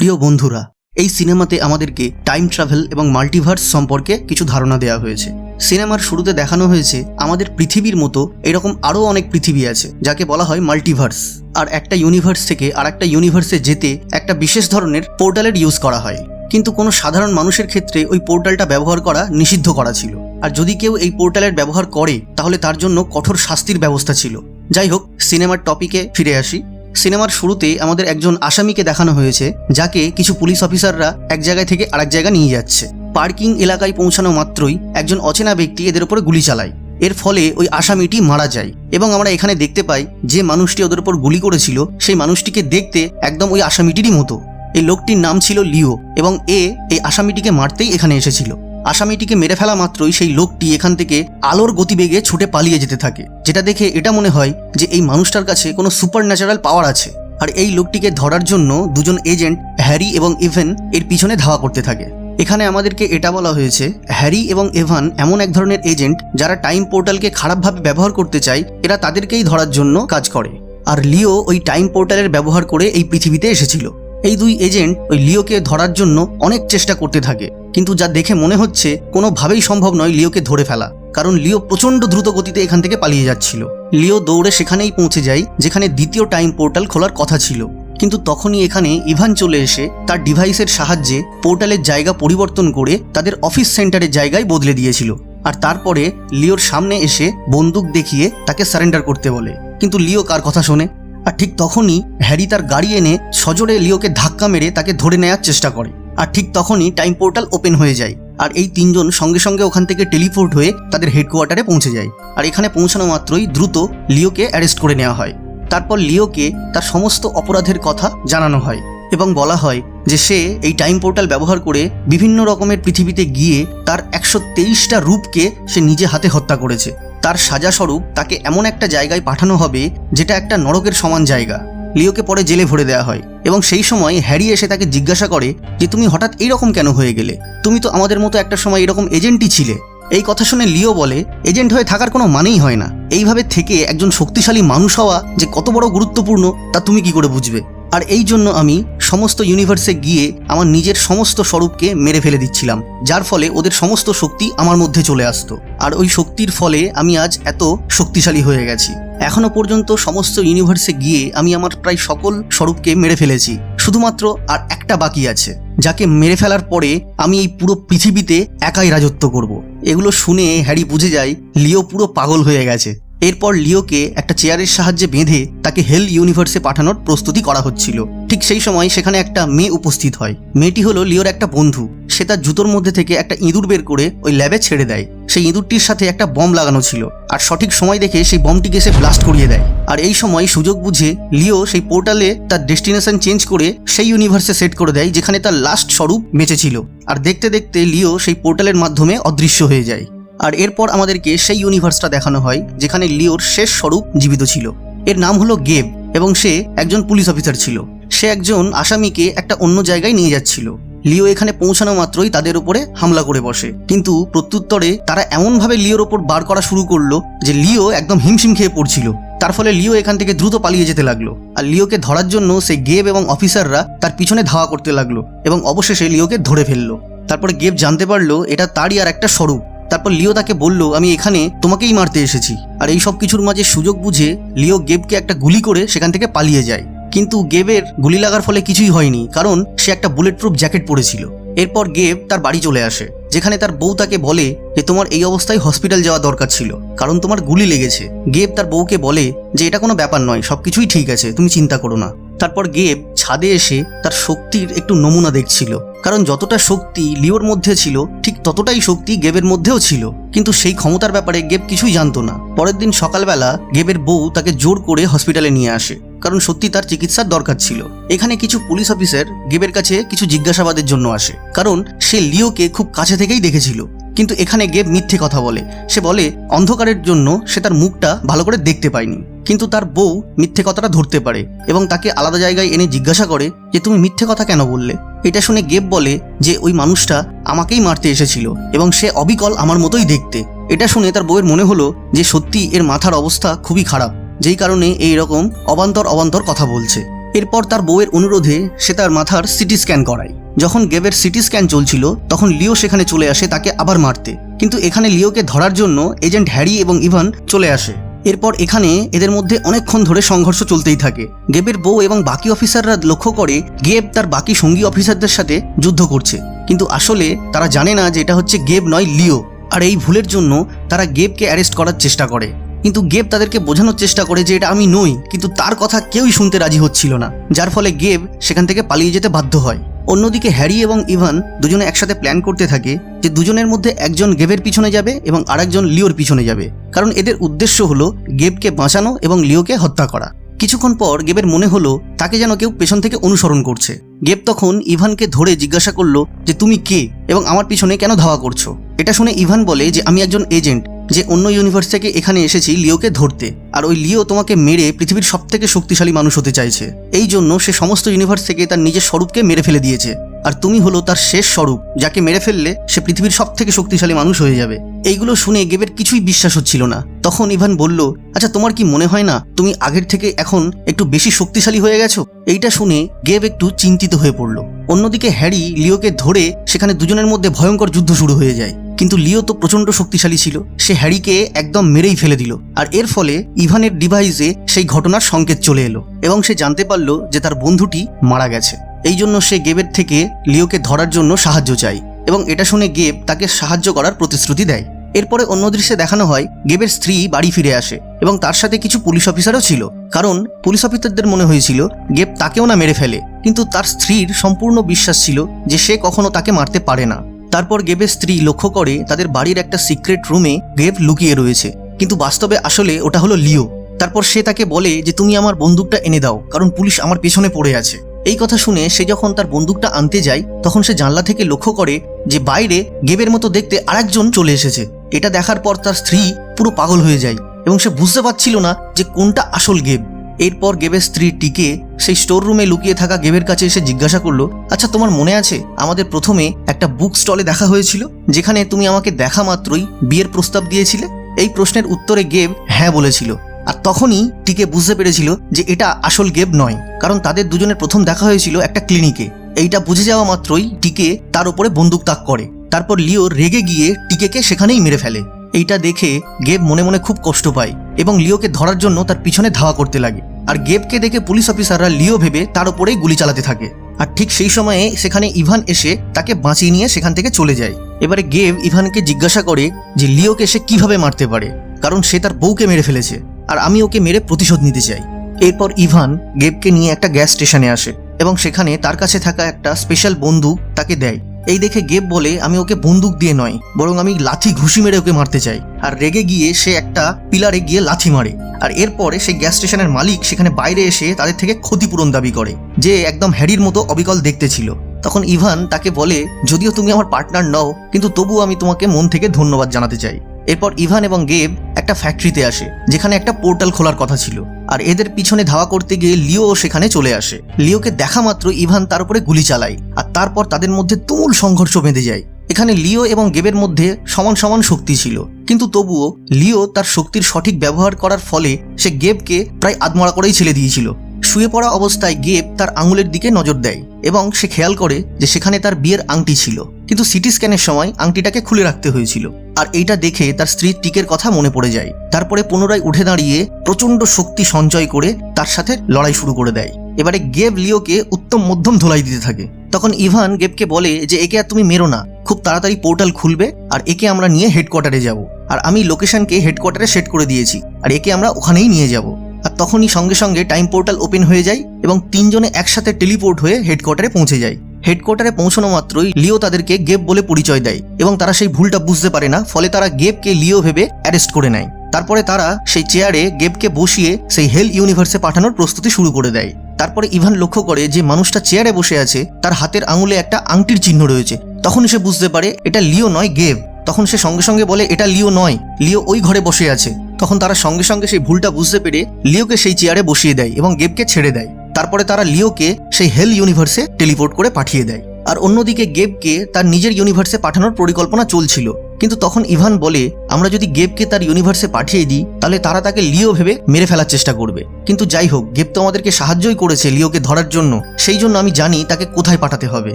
প্রিয় বন্ধুরা, এই সিনেমাতে আমাদেরকে টাইম ট্রাভেল এবং মাল্টিভার্স সম্পর্কে কিছু ধারণা দেওয়া হয়েছে। সিনেমার শুরুতে দেখানো হয়েছে আমাদের পৃথিবীর মতো এরকম আরও অনেক পৃথিবী আছে, যাকে বলা হয় মাল্টিভার্স। আর একটা ইউনিভার্স থেকে আর একটা ইউনিভার্সে যেতে একটা বিশেষ ধরনের পোর্টালের ইউজ করা হয়। কিন্তু কোনো সাধারণ মানুষের ক্ষেত্রে ওই পোর্টালটা ব্যবহার করা নিষিদ্ধ করা ছিল। আর যদি কেউ এই পোর্টালের ব্যবহার করে, তাহলে তার জন্য কঠোর শাস্তির ব্যবস্থা ছিল। যাই হোক, সিনেমার টপিকে ফিরে আসি। সিনেমার শুরুতে আমাদের একজন আসামিকে দেখানো হয়েছে, যাকে কিছু পুলিশ অফিসাররা এক জায়গায় থেকে আরেক জায়গায় নিয়ে যাচ্ছে। পার্কিং এলাকায় পৌঁছানো মাত্রই একজন অচেনা ব্যক্তি এদের উপরে গুলি চালায়। এর ফলে ওই আসামিটি মারা যায় এবং আমরা এখানে দেখতে পাই যে মানুষটি ওদের উপর গুলি করেছিল, সেই মানুষটিকে দেখতে একদম ওই আসামিটিরই মতো। এই লোকটির নাম ছিল লিও এবং এ এই আসামিটিকে মারতেই এখানে এসেছিল। আসামিটিকে মেরে ফেলা মাত্রই সেই লোকটি এখান থেকে আলোর গতিবেগে ছুটে পালিয়ে যেতে থাকে, যেটা দেখে এটা মনে হয় যে এই মানুষটার কাছে কোনো সুপার ন্যাচারাল পাওয়ার আছে। আর এই লোকটিকে ধরার জন্য দুজন এজেন্ট হ্যারি এবং ইভেন, এর পিছনে ধাওয়া করতে থাকে। এখানে আমাদেরকে এটা বলা হয়েছে, হ্যারি এবং এভান এমন এক ধরনের এজেন্ট যারা টাইম পোর্টালকে খারাপভাবে ব্যবহার করতে চায়, এরা তাদেরকেই ধরার জন্য কাজ করে। আর লিও ওই টাইম পোর্টালের ব্যবহার করে এই পৃথিবীতে এসেছিল। এই দুই এজেন্ট ওই লিওকে ধরার জন্য অনেক চেষ্টা করতে থাকে। কিন্তু যা দেখে মনে হচ্ছে, কোনোভাবেই সম্ভব নয় লিওকে ধরে ফেলা। কারণ লিও প্রচণ্ড দ্রুত গতিতে এখান থেকে পালিয়ে যাচ্ছিল। লিও দৌড়ে সেখানেই পৌঁছে যায়, যেখানে দ্বিতীয় টাইম পোর্টাল খোলার কথা ছিল। কিন্তু তখনই এখানে ইভান চলে এসে তার ডিভাইসের সাহায্যে পোর্টালের জায়গা পরিবর্তন করে তাদের অফিস সেন্টারের জায়গায় বদলে দিয়েছিল। আর তারপরে লিওর সামনে এসে বন্দুক দেখিয়ে তাকে সারেন্ডার করতে বলে। কিন্তু লিও কার কথা শোনে? আর ঠিক তখনই হ্যারি তার গাড়ি এনে সজোরে লিওকে ধাক্কা মেরে তাকে ধরে নেওয়ার চেষ্টা করে। আর ঠিক তখনই টাইম পোর্টাল ওপেন হয়ে যায়। আর এই তিনজন সঙ্গে সঙ্গে ওখান থেকে টেলিপোর্ট হয়ে তাদের হেডকোয়ার্টারে পৌঁছে যায়। আর এখানে পৌঁছানো মাত্রই দ্রুত লিওকে অ্যারেস্ট করে নেওয়া হয়। তারপর লিওকে তার সমস্ত অপরাধের কথা জানানো হয় এবং বলা হয় যে সে এই টাইম পোর্টাল ব্যবহার করে বিভিন্ন রকমের পৃথিবীতে গিয়ে তার একশো তেইশটা রূপকে সে নিজে হাতে হত্যা করেছে। তার সাজাস্বরূপ তাকে এমন একটা জায়গায় পাঠানো হবে যেটা একটা নরকের সমান জায়গা। লিওকে পরে জেলে ভরে দেওয়া হয় এবং সেই সময় হ্যারি এসে তাকে জিজ্ঞাসা করে যে, তুমি হঠাৎ এইরকম কেন হয়ে গেলে? তুমি তো আমাদের মতো একটা সময় এরকম এজেন্টই ছিলে। এই কথা শুনে লিও বলে, এজেন্ট হয়ে থাকার কোনো মানেই হয় না। এইভাবে থেকে একজন শক্তিশালী মানুষ হওয়া যে কত বড় গুরুত্বপূর্ণ, তা তুমি কি করে বুঝবে? আর এই জন্য আমি সমস্ত ইউনিভার্সে গিয়ে আমার নিজের সমস্ত স্বরূপকে মেরে ফেলে দিচ্ছিলাম, যার ফলে ওদের সমস্ত শক্তি আমার মধ্যে চলে আসতো। আর ওই শক্তির ফলে আমি আজ এত শক্তিশালী হয়ে গেছি। এখনও পর্যন্ত সমস্ত ইউনিভার্সে গিয়ে আমি আমার প্রায় সকল স্বরূপকে মেরে ফেলেছি, শুধুমাত্র আর একটা বাকি আছে, যাকে মেরে ফেলার পরে আমি এই পুরো পৃথিবীতে একাই রাজত্ব করব। এগুলো শুনে হ্যারি বুঝে যায়, লিও পুরো পাগল হয়ে গেছে। এরপর লিওকে একটা চেয়ারের সাহায্যে বেঁধে তাকে হেল ইউনিভার্সে পাঠানোর প্রস্তুতি করা হচ্ছিল। ঠিক সেই সময় সেখানে একটা মেয়ে উপস্থিত হয়। মেয়েটি হলো লিওর একটা বন্ধু। সে তার জুতোর মধ্যে থেকে একটা ইঁদুর বের করে ওই ল্যাবে ছেড়ে দেয়। সেই ইঁদুরটির সাথে একটা বম লাগানো ছিল। আর সঠিক সময় দেখে সেই বমটিকে সে ব্লাস্ট করিয়ে দেয়। আর এই সময় সুযোগ বুঝে লিও সেই পোর্টালে তার ডেস্টিনেশন চেঞ্জ করে সেই ইউনিভার্সে সেট করে দেয়, যেখানে তার লাস্ট স্বরূপ বেঁচে ছিল। আর দেখতে দেখতে লিও সেই পোর্টালের মাধ্যমে অদৃশ্য হয়ে যায়। আর এরপর আমাদেরকে সেই ইউনিভার্সটা দেখানো হয়, যেখানে লিওর শেষ স্বরূপ জীবিত ছিল। এর নাম হলো গেব এবং সে একজন পুলিশ অফিসার ছিল। সে একজন আসামিকে একটা অন্য জায়গায় নিয়ে যাচ্ছিল। লিও এখানে পৌঁছানো মাত্রই তাদের উপরে হামলা করে বসে। কিন্তু প্রত্যুত্তরে তারা এমনভাবে লিওর ওপর বার করা শুরু করল যে লিও একদম হিমশিম খেয়ে পড়ছিল। তার ফলে লিও এখান থেকে দ্রুত পালিয়ে যেতে লাগল। আর লিওকে ধরার জন্য সেই গেব এবং অফিসাররা তার পিছনে ধাওয়া করতে লাগল এবং অবশেষে লিওকে ধরে ফেলল। তারপরে গেব জানতে পারল এটা তারই আর একটা স্বরূপ। তারপর লিও তাকে বলল, আমি এখানে তোমাকেই মারতে এসেছি। আর এই সব কিছুর মাঝে সুযোগ বুঝে লিও গেবকে একটা গুলি করে সেখান থেকে পালিয়ে যায়। কিন্তু গেবের গুলি লাগার ফলে কিছুই হয়নি, কারণ সে একটা বুলেট প্রুফ জ্যাকেট পরেছিল। এরপর গেব তার বাড়ি চলে আসে, যেখানে তার বউ তাকে বলে যে তোমার এই অবস্থায় হসপিটাল যাওয়া দরকার ছিল, কারণ তোমার গুলি লেগেছে। গেব তার বউকে বলে যে, এটা কোনো ব্যাপার নয় সব কিছুই ঠিক আছে, তুমি চিন্তা করো না। তারপর গেব ছাদে এসে তার শক্তির একটু নমুনা দেখছিল। কারণ যতটা শক্তি লিওর মধ্যে ছিল, ঠিক ততটাই শক্তি গেবের মধ্যেও ছিল। কিন্তু সেই ক্ষমতার ব্যাপারে গেব কিছুই জানতো না। পরের দিন সকালবেলা গেবের বউ তাকে জোর করে হসপিটালে নিয়ে আসে, কারণ সত্যি তার চিকিৎসার দরকার ছিল। এখানে কিছু পুলিশ অফিসার গেবের কাছে কিছু জিজ্ঞাসাবাদের জন্য আসে, কারণ সে লিওকে খুব কাছে থেকেই দেখেছিল। কিন্তু এখানে গেব মিথ্যে কথা বলে। সে বলে, অন্ধকারের জন্য সে তার মুখটা ভালো করে দেখতে পায়নি। কিন্তু তার বউ মিথ্যে কথাটা ধরতে পারে এবং তাকে আলাদা জায়গায় এনে জিজ্ঞাসা করে যে, তুমি মিথ্যে কথা কেন বললে? এটা শুনে গেব বলে যে, ওই মানুষটা আমাকেই মারতে এসেছিল এবং সে অবিকল আমার মতোই দেখতে। এটা শুনে তার বউয়ের মনে হলো যে সত্যি এর মাথার অবস্থা খুবই খারাপ, যেই কারণে এই রকম অবান্তর অবান্তর কথা বলছে। এরপর তার বউয়ের অনুরোধে সে তার মাথার সিটি স্ক্যান করায়। যখন গেবের সিটি স্ক্যান চলছিল, তখন লিও সেখানে চলে আসে তাকে আবার মারতে। কিন্তু এখানে লিওকে ধরার জন্য এজেন্ট হ্যারি এবং ইভান চলে আসে। এরপর এখানে এদের মধ্যে অনেকক্ষণ ধরে সংঘর্ষ চলতেই থাকে। গেবের বউ এবং বাকি অফিসাররা লক্ষ্য করে গেব তার বাকি সঙ্গী অফিসারদের সাথে যুদ্ধ করছে। কিন্তু আসলে তারা জানে না যে এটা হচ্ছে গেব নয় লিও। আর এই ভুলের জন্য তারা গেবকে অ্যারেস্ট করার চেষ্টা করে। কিন্তু গেব তাদেরকে বোঝানোর চেষ্টা করে যে এটা আমি নই, কিন্তু তার কথা কেউই শুনতে রাজি হচ্ছিল না, যার ফলে গেব সেখান থেকে পালিয়ে যেতে বাধ্য হয়। অন্যদিকে হ্যারি এবং ইভান দুজনে একসাথে প্ল্যান করতে থাকে যে দুজনের মধ্যে একজন গেবের পিছনে যাবে এবং আরেকজন লিওর পিছনে যাবে, কারণ এদের উদ্দেশ্য হলো গেবকে বাঁচানো এবং লিওকে হত্যা করা। কিছুক্ষণ পর গেবের মনে হলো তাকে যেন কেউ পেছন থেকে অনুসরণ করছে। গেব তখন ইভানকে ধরে জিজ্ঞাসা করল যে, তুমি কে এবং আমার পিছনে কেন ধাওয়া করছ? এটা শুনে ইভান বলে যে, আমি একজন এজেন্ট যে অন্য ইউনিভার্স থেকে এখানে এসেছি লিওকে ধরতে। আর ওই লিও তোমাকে মেরে পৃথিবীর সব থেকে শক্তিশালী মানুষ হতে চাইছে। এই জন্য সে সমস্ত ইউনিভার্স থেকে তার নিজের স্বরূপকে মেরে ফেলে দিয়েছে। আর তুমি হলো তার শেষ স্বরূপ, যাকে মেরে ফেললে সে পৃথিবীর সব থেকে শক্তিশালী মানুষ হয়ে যাবে। এইগুলো শুনে গেবের কিছুই বিশ্বাস হচ্ছিল না। তখন ইভান বলল আচ্ছা তোমার কি মনে হয় না তুমি আগের থেকে এখন একটু বেশি শক্তিশালী হয়ে গেছো? এইটা শুনে গেব একটু চিন্তিত হয়ে পড়ল। অন্যদিকে হ্যারি লিওকে ধরে সেখানে দুজনের মধ্যে ভয়ঙ্কর যুদ্ধ শুরু হয়ে যায়। কিন্তু লিও তো প্রচণ্ড শক্তিশালী ছিল। সে হ্যারিকে একদম মেরেই ফেলে দিল। আর এর ফলে ইভানের ডিভাইসে সেই ঘটনার সংকেত চলে এলো এবং সে জানতে পারল যে তার বন্ধুটি মারা গেছে। এই জন্য সে গেবের থেকে লিওকে ধরার জন্য সাহায্য চায় এবং এটা শুনে গেব তাকে সাহায্য করার প্রতিশ্রুতি দেয়। এরপরে অন্য দৃশ্যে দেখানো হয় গেবের স্ত্রী বাড়ি ফিরে আসে এবং তার সাথে কিছু পুলিশ অফিসারও ছিল। কারণ পুলিশ অফিসারদের মনে হয়েছিল, গেব তাকেও না মেরে ফেলে। কিন্তু তার স্ত্রীর সম্পূর্ণ বিশ্বাস ছিল যে সে কখনো তাকে মারতে পারে না। তারপর গেবের স্ত্রী লক্ষ্য করে তাদের বাড়ির একটা সিক্রেট রুমে গেব লুকিয়ে রয়েছে। কিন্তু বাস্তবে আসলে ওটা হলো লিও। তারপর সে তাকে বলে যে, তুমি আমার বন্দুকটা এনে দাও, কারণ পুলিশ আমার পেছনে পড়ে আছে। এই কথা শুনে সে যখন তার বন্দুকটা আনতে যায়, তখন সে জানলা থেকে লক্ষ্য করে যে বাইরে গেবের মতো দেখতে আরেকজন চলে এসেছে। এটা দেখার পর তার স্ত্রী পুরো পাগল হয়ে যায় এবং সে বুঝতে পারছিল না যে কোনটা আসল গেব। এরপর গেবের স্ত্রী টিকে সেই স্টোর রুমে লুকিয়ে থাকা গেবের কাছে এসে জিজ্ঞাসা করল আচ্ছা তোমার মনে আছে আমাদের প্রথমে একটা বুক স্টলে দেখা হয়েছিল, যেখানে তুমি আমাকে দেখা মাত্রই বিয়ের প্রস্তাব দিয়েছিলে? এই প্রশ্নের উত্তরে গেব হ্যাঁ বলেছিল। আর তখনই টিকে বুঝতে পেরেছিল যে এটা আসল গেব নয়, কারণ তাদের দুজনের প্রথম দেখা হয়েছিল একটা ক্লিনিকে। এইটা বুঝে যাওয়া মাত্রই টিকে তার উপরে বন্দুক তাক করে। তারপর লিও রেগে গিয়ে টিকেকে সেখানেই মেরে ফেলে। এইটা দেখে গেব মনে মনে খুব কষ্ট পায় এবং লিওকে ধরার জন্য তার পিছনে ধাওয়া করতে লাগে। আর গেবকে দেখে পুলিশ অফিসাররা লিও ভেবে তার উপরেই গুলি চালাতে থাকে। আর ঠিক সেই সময়ে সেখানে ইভান এসে তাকে বাঁচিয়ে নিয়ে সেখান থেকে চলে যায়। এবারে গেব ইভানকে জিজ্ঞাসা করে যে লিওকে সে কীভাবে মারতে পারে, কারণ সে তার বউকে মেরে ফেলেছে। আর আমি ওকে মেরে প্রতিশোধ নিতে চাই। এরপর ইভান গেবকে নিয়ে একটা গ্যাস স্টেশনে আসে এবং সেখানে তার কাছে থাকা একটা স্পেশাল বন্দুক তাকে দেয়। এই দেখে গেব বলে, আমি ওকে বন্দুক দিয়ে নয়, বরং আমি লাথি ঘুষি মেরে ওকে মারতে চাই। আর রেগে গিয়ে সে একটা পিলারে গিয়ে লাথি মারে। আর এরপরে সেই গ্যাস স্টেশনের মালিক সেখানে বাইরে এসে তাদের থেকে ক্ষতিপূরণ দাবি করে, যে একদম হ্যারির মতো অবিকল দেখতে ছিল। তখন ইভান তাকে বলে, যদিও তুমি আমার পার্টনার নও, কিন্তু তবুও আমি তোমাকে মন থেকে ধন্যবাদ জানাতে চাই। এরপর ইভান এবং গেব একটা ফ্যাক্টরিতে আসে, যেখানে একটা পোর্টাল খোলার কথা ছিল। আর এদের পিছনে ধাওয়া করতে গিয়ে লিও সেখানে চলে আসে। লিওকে দেখা মাত্র ইভান তার উপরে গুলি চালায়, আর তারপর তাদের মধ্যে তুমুল সংঘর্ষ বেঁধে যায়। এখানে লিও এবং গেবের মধ্যে সমান সমান শক্তি ছিল, কিন্তু তবুও লিও তার শক্তির সঠিক ব্যবহার করার ফলে সে গেবকে প্রায় আদমরা করেই ছেড়ে দিয়েছিল। শুয়ে পড়া অবস্থায় গেব তার আঙুলের দিকে নজর দেয় এবং সে খেয়াল করে যে সেখানে তার বিয়ের আংটি ছিল। কিন্তু সিটি স্ক্যানের সময় আংটিটাকে খুলে রাখতে হয়েছিল। আর এইটা দেখে তার স্ত্রীর টিকের কথা মনে পড়ে যায়। তারপরে পুনরায় উঠে দাঁড়িয়ে প্রচণ্ড শক্তি সঞ্চয় করে তার সাথে লড়াই শুরু করে দেয়। এবারে গেব লিওকে উত্তম মধ্যম ধোলাই দিতে থাকে। তখন ইভান গেবকে বলে যে, একে আর তুমি মেরো না। খুব তাড়াতাড়ি পোর্টাল খুলবে আর একে আমরা নিয়ে হেডকোয়ার্টারে যাব। আর আমি লোকেশনকে হেডকোয়ার্টারে সেট করে দিয়েছি। আর একে আমরা ওখানেই নিয়ে যাব। আর তখনই সঙ্গে সঙ্গে টাইম পোর্টাল ওপেন হয়ে যায় এবং তিনজনে একসাথে টেলিপোর্ট হয়ে হেডকোয়ার্টারে পৌঁছে যায়। হেডকোয়ার্টারে পৌঁছানো মাত্রই লিও তাদেরকে গেপ বলে পরিচয় দেয় এবং তারা সেই ভুলটা বুঝতে পারে না, ফলে তারা গেবকে লিও ভেবে অ্যারেস্ট করে নেয়। তারপরে তারা সেই চেয়ারে গেবকে বসিয়ে সেই হেল ইউনিভার্সে পাঠানোর প্রস্তুতি শুরু করে দেয়। তারপরে ইভান লক্ষ্য করে যে মানুষটা চেয়ারে বসে আছে, তার হাতের আঙুলে একটা আংটির চিহ্ন রয়েছে। তখন সে বুঝতে পারে, এটা লিও নয় গেব তখন সে সঙ্গে সঙ্গে বলে, এটা লিও নয়, লিও ওই ঘরে বসে আছে। তখন তারা সঙ্গে সঙ্গে সেই ভুলটা বুঝতে পেরে লিওকে সেই চেয়ারে বসিয়ে দেয় এবং গেবকে ছেড়ে দেয়। তারপরে তারা লিওকে সেই হেল ইউনিভার্সে টেলিপোর্ট করে পাঠিয়ে দেয়। আর অন্যদিকে গেবকে তার নিজের ইউনিভার্সে পাঠানোর পরিকল্পনা চলছিল। কিন্তু তখন ইভান বলে, আমরা যদি গেবকে তার ইউনিভার্সে পাঠিয়ে দিই, তাহলে তারা তাকে লিও ভেবে মেরে ফেলার চেষ্টা করবে। কিন্তু যাই হোক, গেব তো আমাদেরকে সাহায্যই করেছে লিওকে ধরার জন্য। সেই জন্য আমি জানি তাকে কোথায় পাঠাতে হবে।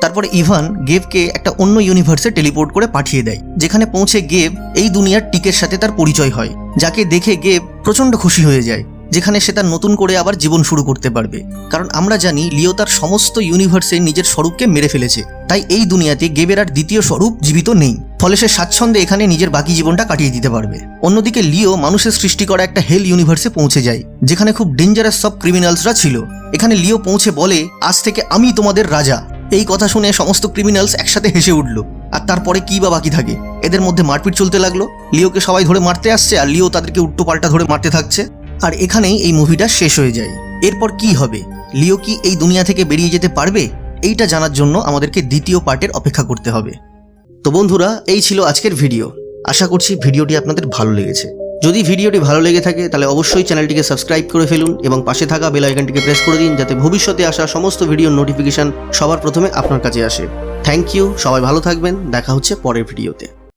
তারপরে ইভান গেবকে একটা অন্য ইউনিভার্সে টেলিপোর্ট করে পাঠিয়ে দেয়, যেখানে পৌঁছে গেব এই দুনিয়ার টিকের সাথে তার পরিচয় হয়, যাকে দেখে গেব প্রচণ্ড খুশি হয়ে যায়। যেখানে সে তার নতুন করে আবার জীবন শুরু করতে পারবে। কারণ আমরা জানি, লিও তার সমস্ত ইউনিভার্সে নিজের স্বরূপকে মেরে ফেলেছে। তাই এই দুনিয়াতে গেবের আর দ্বিতীয় স্বরূপ জীবিত নেই। ফলে সে স্বাচ্ছন্দ্যে এখানে নিজের বাকি জীবনটা কাটিয়ে দিতে পারবে। অন্যদিকে লিও মানুষের সৃষ্টি করা একটা হেল ইউনিভার্সে পৌঁছে যায়, যেখানে খুব ডেঞ্জারাস সব ক্রিমিনালসরা ছিল। এখানে লিও পৌঁছে বলে, আজ থেকে আমি তোমাদের রাজা। এই কথা শুনে সমস্ত ক্রিমিনালস একসাথে হেসে উঠল। আর তারপরে কি বা বাকি থাকে? এদের মধ্যে মারপিট চলতে লাগল? লিওকে সবাই ধরে মারতে আসছে, আর লিও তাদেরকে উল্টো পাল্টা ধরে মারতে থাকছে? আর এখানেই এই মুভিটা শেষ হয়ে যায়। এরপর কি হবে? লিও কি এই দুনিয়া থেকে বেরিয়ে যেতে পারবে? এইটা জানার জন্য আমাদেরকে দ্বিতীয় পার্টের অপেক্ষা করতে হবে। তো বন্ধুরা, এই ছিল আজকের ভিডিও। আশা করছি ভিডিওটি আপনাদের ভালো লেগেছে। যদি ভিডিওটি ভালো লেগে থাকে, তাহলে অবশ্যই চ্যানেলটিকে সাবস্ক্রাইব করে ফেলুন এবং পাশে থাকা বেল আইকনটিকে প্রেস করে দিন যাতে ভবিষ্যতে আসা সমস্ত ভিডিওর নোটিফিকেশন সবার প্রথমে আপনার কাছে আসে। থ্যাংক ইউ, সবাই ভালো থাকবেন, দেখা হচ্ছে পরের ভিডিওতে।